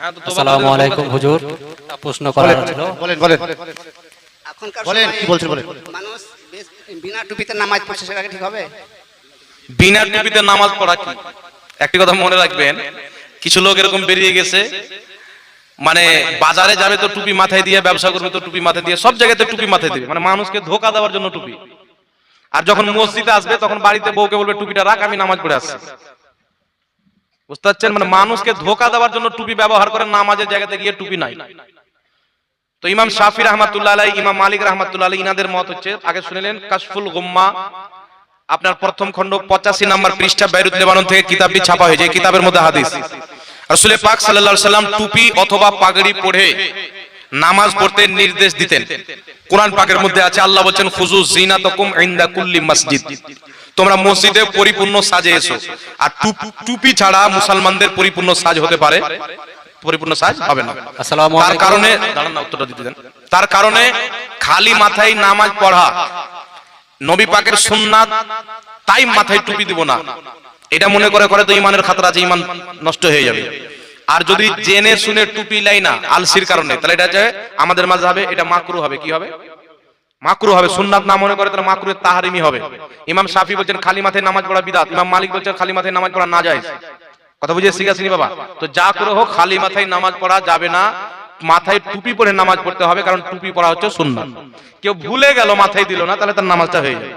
হ্যাঁ আসসালামু আলাইকুম হুজুর। প্রশ্ন করার ছিল। বলেন বলেন এখনকার বলেন, কি বলছেন বলেন। মানুষ বিনা টুপিতে নামাজ পড়ছে সেটা ঠিক হবে? বিনা টুপিতে নামাজ পড়া কি? একটি কথা মনে রাখবেন কিছু লোক এরকম বেরিয়ে গেছে মানে বাজারে যাবে তো টুপি মাথায় দিয়ে ব্যবসা করবে তো টুপি মাথায় দিয়ে সব জায়গাতে টুপি মাথায় দিবে মানে মানুষকে ধোকা দেওয়ার জন্য টুপি। আর যখন মসজিদে আসবে তখন বাড়িতে বউকে বলবে টুপিটা রাখ আমি নামাজ পড়ে আসছি। মানে মানুষকে ধোকা দেওয়ার জন্য টুপি ব্যবহার করে নামাজের জায়গাতে গিয়ে টুপি নাই। তো ইমাম শাফি রহমাতুল্লাহ ইমাম মালিক রহমাতুল্লাহ ইনাদের মত হচ্ছে, আগে শুনেলেন, কাশফুল গুম্মা, আপনার প্রথম খণ্ড পঁচাশি নাম্বার পৃষ্ঠা বেরুদ লেবানন থেকে কিতাবটি ছাপা হয়েছে কিতাবের মধ্যে হাদিস। আসলে পাক সাল্লাহ সাল্লাম টুপি অথবা পাগড়ি পরে নামাজ পড়তে নির্দেশ দিতেন। কোরআন পাকের মধ্যে আছে আল্লাহ বলছেন খুজু জিনাতাকুম ইনদা কুল্লি মসজিদ। তোমরা মসজিদে পরিপূর্ণ সাজে এসো। আর টুপ- টুপি ছাড়া মুসলমানদের পরিপূর্ণ সাজ হতে পারে? পরিপূর্ণ সাজ হবে না। আসসালামু তার কারণে দাঁড়ান না উত্তরটা দিতে দেন। তার কারণে খালি মাথায় নামাজ পড়া নবী পাকের সুন্নাত তাই মাথায় টুপি দিব না। এটা মনে করে করে তো ইমানের খাতরা আছে ইমান নষ্ট হয়ে যাবে। আর যদি জেনে শুনে টুপি লাই না, আলসির কারণে, তাহলে এটা যে আমাদের মাঝে হবে, এটা মাকরু হবে, কি হবে? মাকরু হবে, সুন্নাত না মনে করে তাহলে মাকরু তাহারিমি হবে। ইমাম শাফি বলছেন, খালি মাথায় নামাজ পড়া বিদাত, ইমাম মালিক বলছেন, খালি মাথায় নামাজ পড়া না যায় কথা বুঝে শিখাছিনি বাবা? তো যা করে হোক, খালি মাথায় নামাজ পড়া যাবে না, মাথায় টুপি পরে নামাজ পড়তে হবে, কারণ টুপি পড়া হচ্ছে সুন্নাত। কেউ ভুলে গেল, মাথায় দিল না, তাহলে তার নামাজটা হয়ে যাবে।